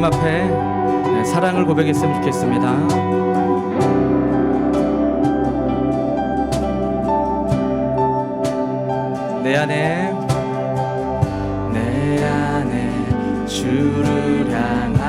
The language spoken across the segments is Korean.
주님 앞에 네, 사랑을 고백했으면 좋겠습니다. 내 안에 내 안에 주를 향하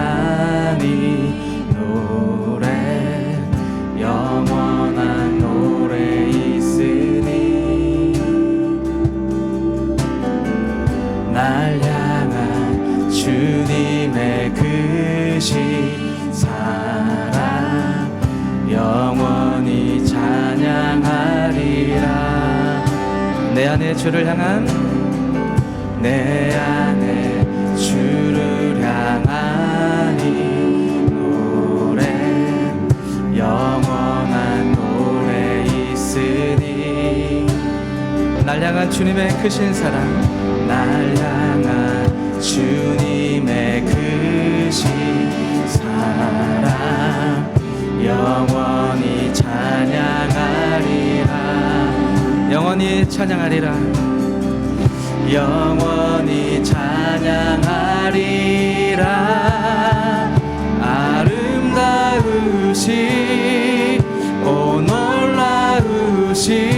내 안에 주를 향한 내 안에 주를 향하니 노래 영원한 노래 있으니. 날 향한 주님의 크신 사랑 날 향한 주님의 크신 사랑. 영원히 찬양하리라 영원히 찬양하리라. 영원히 찬양하리라. 아름다우시 오 놀라우시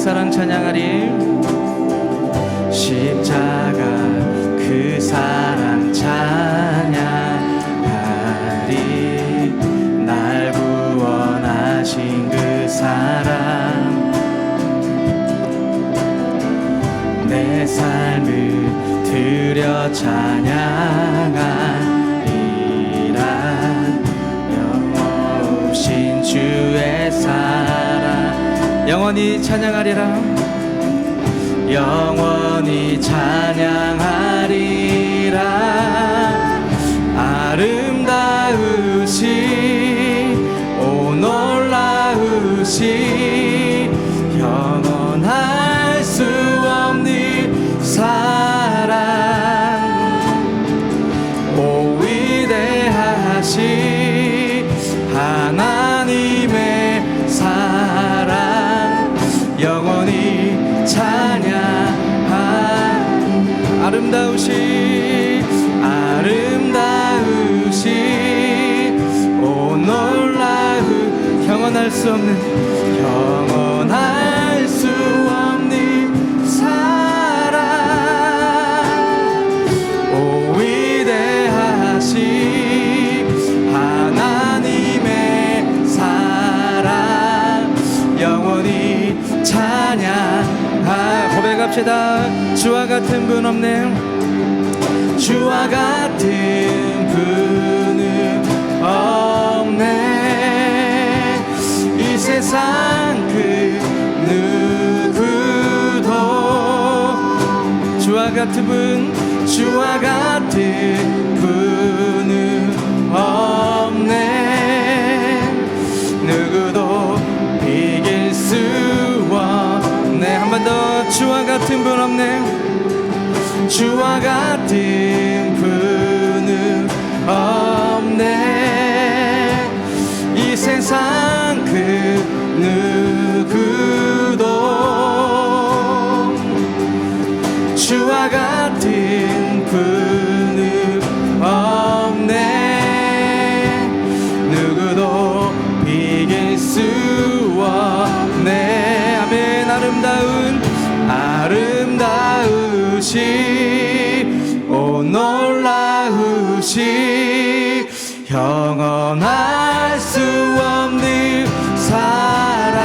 사랑 찬양하리. 십자가 그 사랑 찬양하리. 날 구원하신 그 사랑. 내 삶을 들여 찬양하 영원히 찬양하리라. 영원히 찬양하리라 영원할 수 없는 영원할 수 없는 사랑. 오 위대하시 하나님의 사랑. 영원히 찬양하 고백합시다. 주와 같은 분 없네 주와 같은 같은 분 주와 같은 분은 없네. 누구도 이길 수 없네. 한 번 더 주와 같은 분 없네. 주와 같은 분은 없네. 이 세상 그 누구 영원할 수 없는 사랑.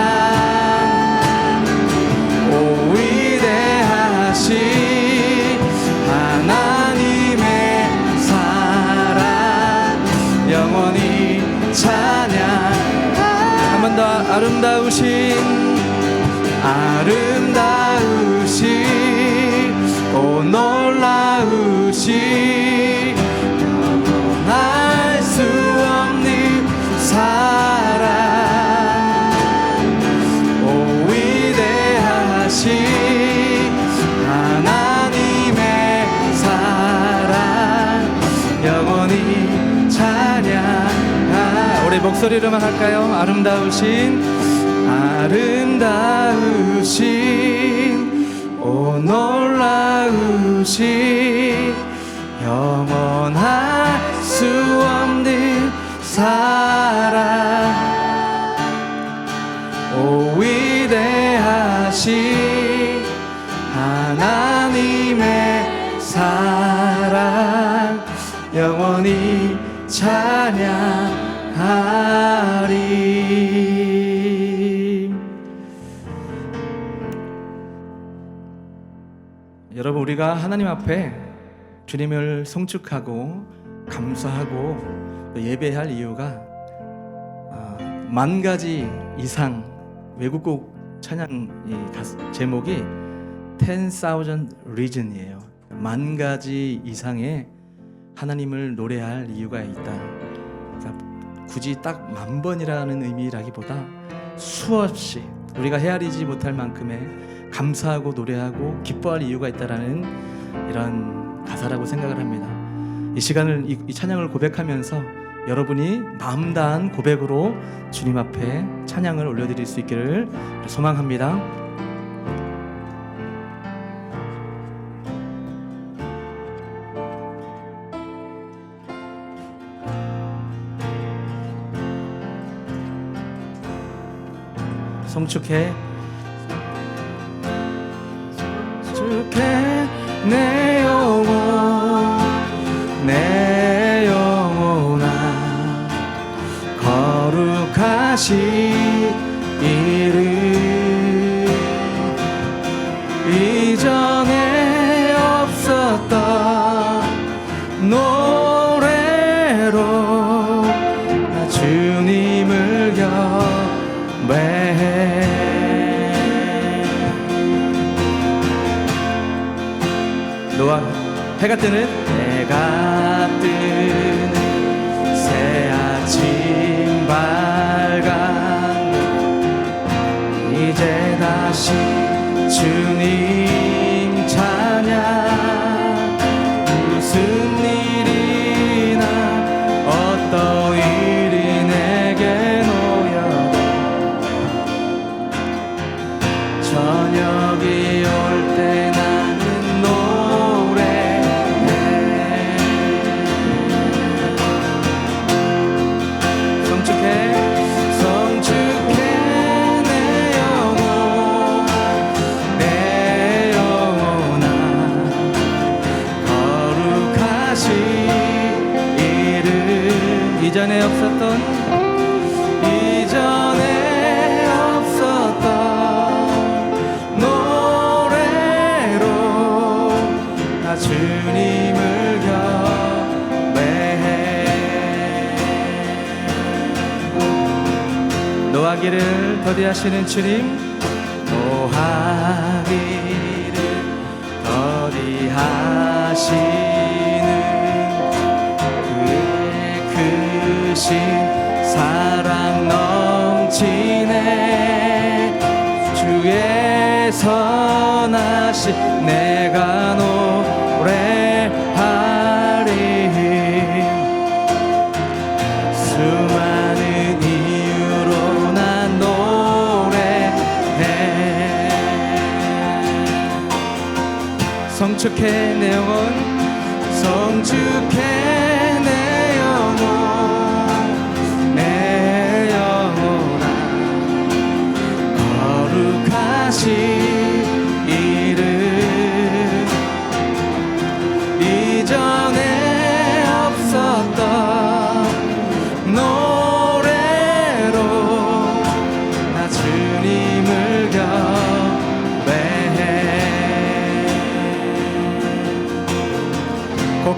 오 위대하시 하나님의 사랑. 영원히 찬양. 한 번 더 아름다우신 아름 목소리로만 할까요? 아름다우신 아름다우신 오 놀라우신 영원할 수 없는 사랑. 오 위대하신 하나님의 사랑. 영원히 찬양 하리 여러분 우리가 하나님 앞에 주님을 송축하고 감사하고 또 예배할 이유가 아, 만 가지 이상 외국곡 찬양 제목이 10,000 reason이에요. 만 가지 이상의 하나님을 노래할 이유가 있다. 굳이 딱 만 번이라는 의미라기보다 수없이 우리가 헤아리지 못할 만큼의 감사하고 노래하고 기뻐할 이유가 있다라는 이런 가사라고 생각을 합니다. 이 시간을 이, 이 찬양을 고백하면서 여러분이 마음 다한 고백으로 주님 앞에 찬양을 올려드릴 수 있기를 소망합니다. 송축해. 송축해. 내 영혼 내 영혼아 거룩하신 노아 해가 뜨는? 해가 뜨는 새 아침 밝 주님을 경배해. 노하기를 더디하시는 주님 노하기를 더디하시는 그의 크신 사랑 넘치네. 주의 선하신 내가 노 축해 내 영혼 성축해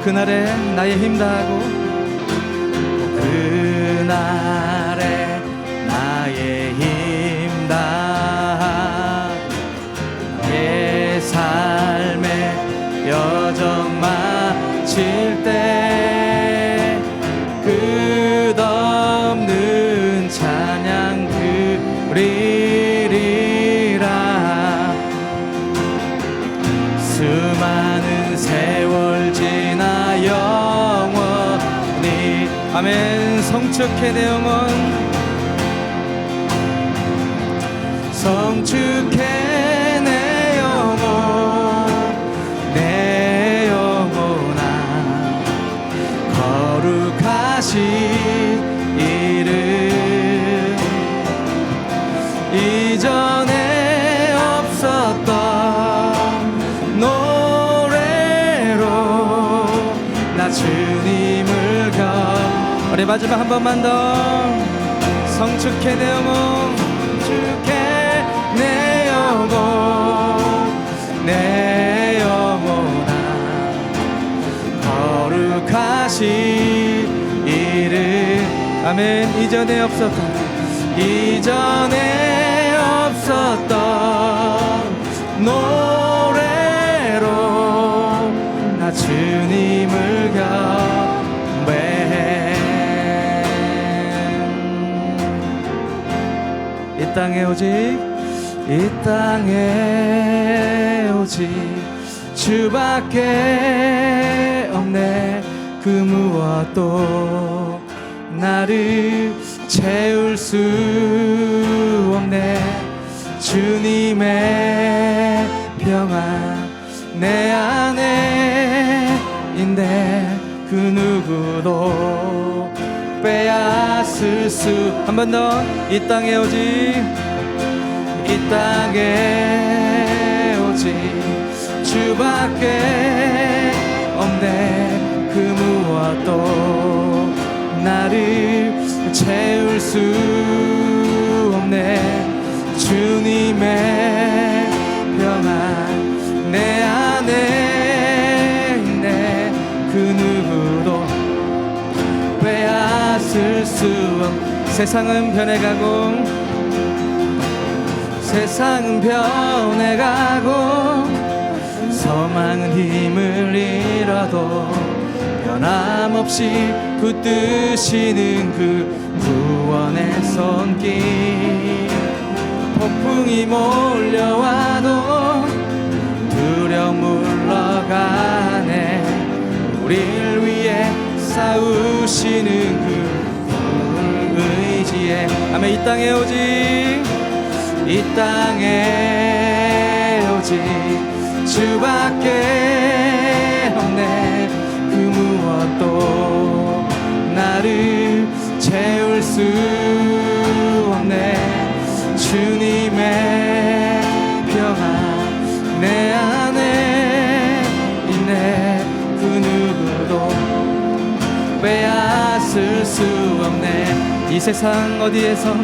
그날에 나의 힘 다하고? 그날에 나의 힘 다하고 내 삶의 여정 마칠 때 성축해 내 영혼 마지막 한 번만 더. 성축해 내 영혼 축해 내 영혼 내 영혼아 거룩하신 이름 아멘. 이전에 없었던 이전에 없었던 땅에 오직 이 땅에 오직 주밖에 없네. 그 무엇도 나를 채울 수 없네. 주님의 평안 내 안에 있네. 그 누구도 빼앗을 수 한 번 더 이 땅에 오직 이 땅에 오직 주밖에 없네. 그 무엇도 나를 채울 수 없네. 주님의 세상은 변해가고 세상은 변해가고 소망은 힘을 잃어도 변함없이 붙드시는 그 구원의 손길. 폭풍이 몰려와도 두려움 물러가네. 우릴 위해 싸우시는 그 의지에 아멘 이 땅에 오직 이 땅에 오직 주밖에 없네. 그 무엇도 나를 채울 수 없네. 주님 이 세상 어디에서?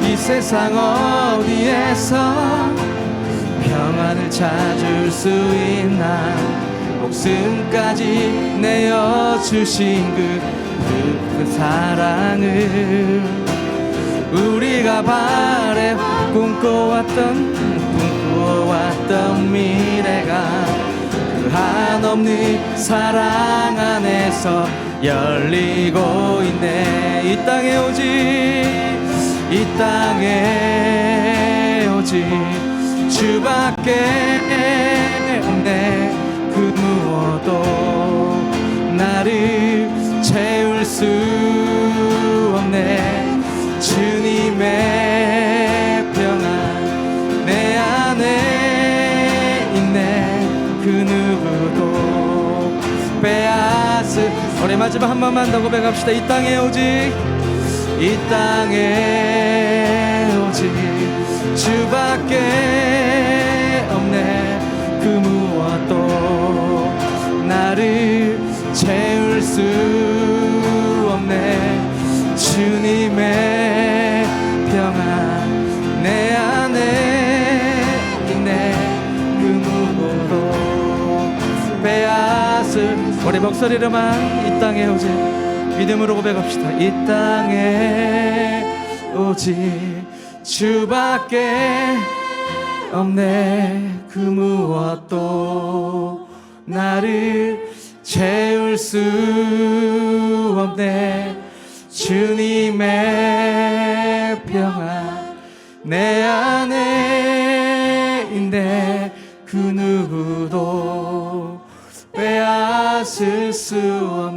이 세상 어디에서? 평안을 찾을 수 있나? 목숨까지 내어주신 그, 그, 그 사랑을 우리가 바래 꿈꿔왔던 꿈꿔왔던 미래가 그 한없는 사랑 안에서 열리고 있네. 이 땅에 오직 이 땅에 오직 주밖에 없네. 그 무엇도 나를 채울 수 마지막 한 번만 더 고백합시다. 이 땅에 오직 이 땅에 오직 주밖에 없네. 그 무엇도 나를 채울 수 없네. 주님의 목소리로만 이 땅에 오직 믿음으로 고백합시다. 이 땅에 오직 주밖에 없네. 그 무엇도 나를 채울 수 없네. 주님의 평안 내 ser seu amor.